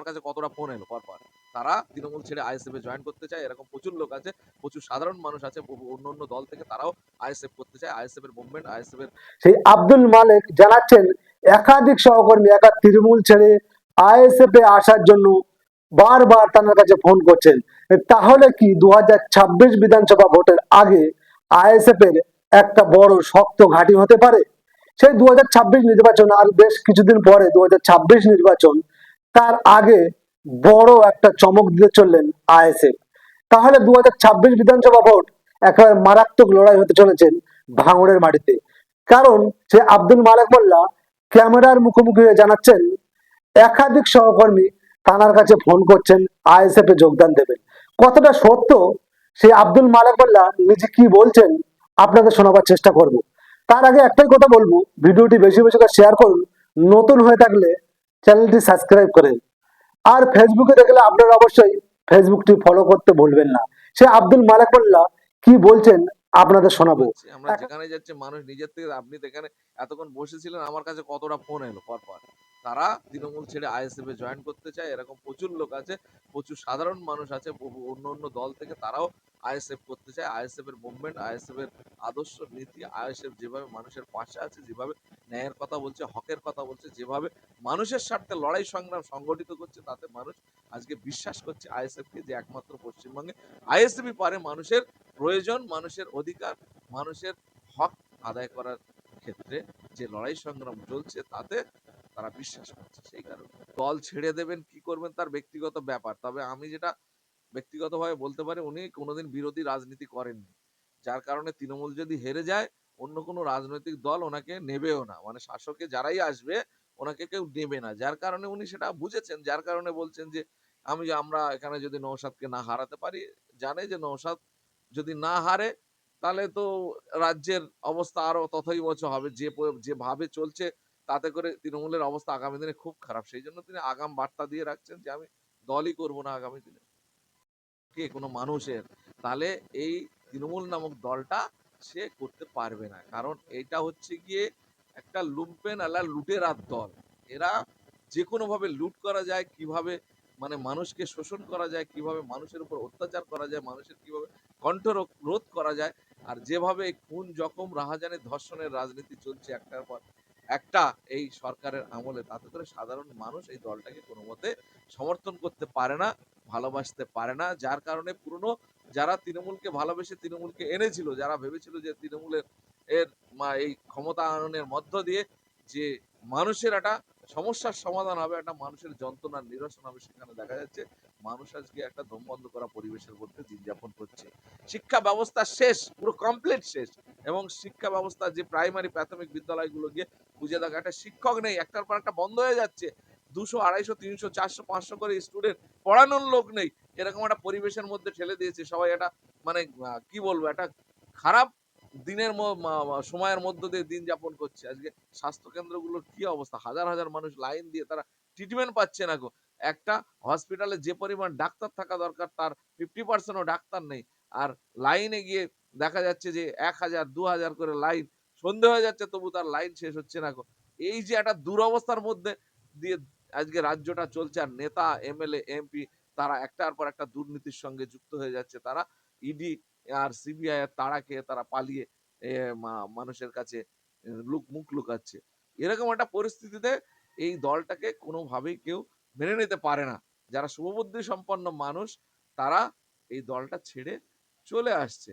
আমার কাছে কতটা ফোন এলো? পরপর তারা তৃণমূল ছেড়ে আইএসএফ এ জয়েন করতে চায়। এরকম প্রচুর লোক আছে, প্রচুর সাধারণ মানুষ আছে অন্য অন্য দল থেকে তারাও আইএসএফ করতে চায়। আইএসএফ এর মুভমেন্ট আইএসএফ এর সেই আব্দুল মালিক জানাচ্ছেন, একাধিক সহকর্মী একা তৃণমূল ছেড়ে আইএসএফ এ আসার জন্য বারবার তার কাছে ফোন করছেন। তাহলে কি দু হাজার ছাব্বিশ বিধানসভা ভোটের আগে আইএসএফ এর একটা বড় শক্ত ঘাঁটি হতে পারে? সেই দুহাজার ছাব্বিশ নির্বাচন আর বেশ কিছুদিন পরে দু হাজার ছাব্বিশ নির্বাচন তার আগে বড় একটা চমক দিতে চললেন আইএসএফ। তাহলে দু হাজার ছাব্বিশ বিধানসভা ভোট একেবারে মারাত্মক লড়াই হতে চলেছেন ভাঙড়ের মাটিতে। কারণ সে আব্দুল মালেক মোল্লা ক্যামেরার মুখোমুখি হয়ে জানাচ্ছেন, একাধিক সহকর্মী থানার কাছে ফোন করছেন, আইএসএফ এ যোগদান দেবেন। কতটা সত্য সেই আব্দুল মালেক মোল্লা নিজে কি বলছেন আপনাদের শোনাবার চেষ্টা করব। তার আগে একটাই কথা বলব, ভিডিওটি বেশি বেশি করে শেয়ার করুন, নতুন হয়ে থাকলে চ্যানেলটি সাবস্ক্রাইব করেন আর ফেসবুকে দেখলে আপনারা অবশ্যই ফেসবুকটি ফলো করতে ভুলবেন না। সে আব্দুল মালেক মোল্লা কি বলছেন আপনাদের শোনাবো। আমরা যেখানে যাচ্ছে, মানুষ নিজের থেকে, আপনি এখানে এতক্ষণ বসেছিলেন, আমার কাছে কতটা ফোন এলো পরপর তারা তৃণমূল ছেড়ে আইএসএফ এ জয়েন করতে চায়, এরকম প্রচুর লোক আছে, প্রচুর সাধারণ মানুষ আছে অন্য অন্য দল থেকে তারাও আইএসএফ করতে চায়। আইএসএফ এর মুভমেন্ট আইএসএফ এর আদর্শ নীতি আইএসএফ যেভাবে মানুষের পাশে আছে, যেভাবে ন্যায়ের কথা বলছে, হকের কথা বলছে, যেভাবে মানুষের স্বার্থে লড়াই সংগ্রাম সংগঠিত করছে, তাতে মানুষ আজকে বিশ্বাস করছে আইএসএফ কে যে একমাত্র পশ্চিমবঙ্গে আইএসএফই পারে মানুষের প্রয়োজন, মানুষের অধিকার, মানুষের হক আদায় করার ক্ষেত্রে যে লড়াই সংগ্রাম চলছে, তাতে তারা বিশ্বাস করছে সেই কারণে। দল ছেড়ে দেবেন, কি করবেন তার ব্যক্তিগত ব্যাপার। তবে আমি যেটা ব্যক্তিগতভাবে বলতে পারি, উনি কোনোদিন বিরোধী রাজনীতি করেননি। যার কারণে তৃণমূল যদি হেরে যায়, অন্য কোনো রাজনৈতিক দল ওনাকে নেবেও না। মানে শাসকে যারাই আসবে, ওনাকে কেউ নেবে না। যার কারণে উনি সেটা বুঝেছেন, যার কারণে বলছেন যে, আমি আমরা এখানে যদি নৌসাদকে না হারাতে পারি, জানে যে নৌসাদ যদি না হারে, তাহলে তো রাজ্যের অবস্থা আরও তথৈবচ হবে। যে যেভাবে চলছে, তাতে করে তৃণমূলের অবস্থা আগামী দিনে খুব খারাপ। সেই জন্য তিনি আগাম বার্তা দিয়ে রাখছেন যে, আমি দলই করব না আগামী দিনে। কে? কোনো মানুষের। তাহলে এই তৃণমূল নামক দলটা সে করতে পারবে না। কারণ এটা হচ্ছে গিয়ে একটা লুম্পেন আলা লুটেরার দল। এরা যে কোনো ভাবে লুট করা যায়, কীভাবে মানে মানুষকে শোষণ করা যায়, কীভাবে মানুষের উপর অত্যাচার করা যায়, মানুষের কীভাবে কণ্ঠরোগ রোধ করা যায়, আর যেভাবে খুন, জখম, রাহাজানি, ধর্ষণের রাজনীতি চলছে একটার পর একটা এই সরকারের আমলে, তাতে করে সাধারণ মানুষ এই দলটাকে কোনো মতে সমর্থন করতে পারে না, ভালোবাসতে পারে না, যার কারণে পুরনো যারা তৃণমূলকে ভালোবেসে তৃণমূলকে এনেছিল, যারা ভেবেছিল যে তৃণমূলের এর এই ক্ষমতা আনয়নের মধ্য দিয়ে যে মানুষের একটা সমস্যার সমাধান হবে, একটা মানুষের যন্ত্রণার নিরসন হবে সেখানে দেখা যাচ্ছে মানুষ আজকে একটা দম বন্ধ করা পরিবেশের মধ্যে দিন যাপন করছে। শিক্ষা ব্যবস্থা শেষ, পুরো কমপ্লিট শেষ এবং শিক্ষা ব্যবস্থা যে প্রাইমারি প্রাথমিক বিদ্যালয়গুলো গিয়ে খুঁজে দেখা, একটা শিক্ষক নেই, একটার পর একটা বন্ধ হয়ে যাচ্ছে। দুশো, আড়াইশো, তিনশো, চারশো, পাঁচশো করে স্টুডেন্ট পড়ানোর লোক নেই। এরকম একটা পরিবেশের মধ্যে ঠেলে দিয়েছে। সবাই একটা মানে কি বলব? একটা খারাপ দিনের সময়ের মধ্য দিয়ে দিন যাপন করছে। আজকে স্বাস্থ্য কেন্দ্রগুলোর কি অবস্থা? হাজার হাজার মানুষ লাইন দিয়ে তারা ট্রিটমেন্ট পাচ্ছে না গো। একটা হসপিটালে যে পরিমাণ ডাক্তার থাকা দরকার, তার ফিফটি পার্সেন্টও ডাক্তার নেই। আর লাইনে গিয়ে দেখা যাচ্ছে যে এক হাজার, দু হাজার করে লাইন সন্ধে হয়ে যাচ্ছে, তবু তার লাইন শেষ হচ্ছে না গো। এই যে একটা দুরবস্থার মধ্যে দিয়ে আজকে রাজ্যটা চলছে। আর নেতা, এমএলএ, এমপি তারা একটার পর একটা দুর্নীতির সঙ্গে যুক্ত হয়ে যাচ্ছে। তারা ইডি আর সিবিআই এর তাড়া খেয়ে তারা পালিয়ে মানুষের কাছে লুক, মুখ লুকাচ্ছে। এরকম একটা পরিস্থিতিতে এই দলটাকে কোনোভাবেই কেউ মেনে নিতে পারে না। যারা শুভবুদ্ধি সম্পন্ন মানুষ, তারা এই দলটা ছেড়ে চলে আসছে।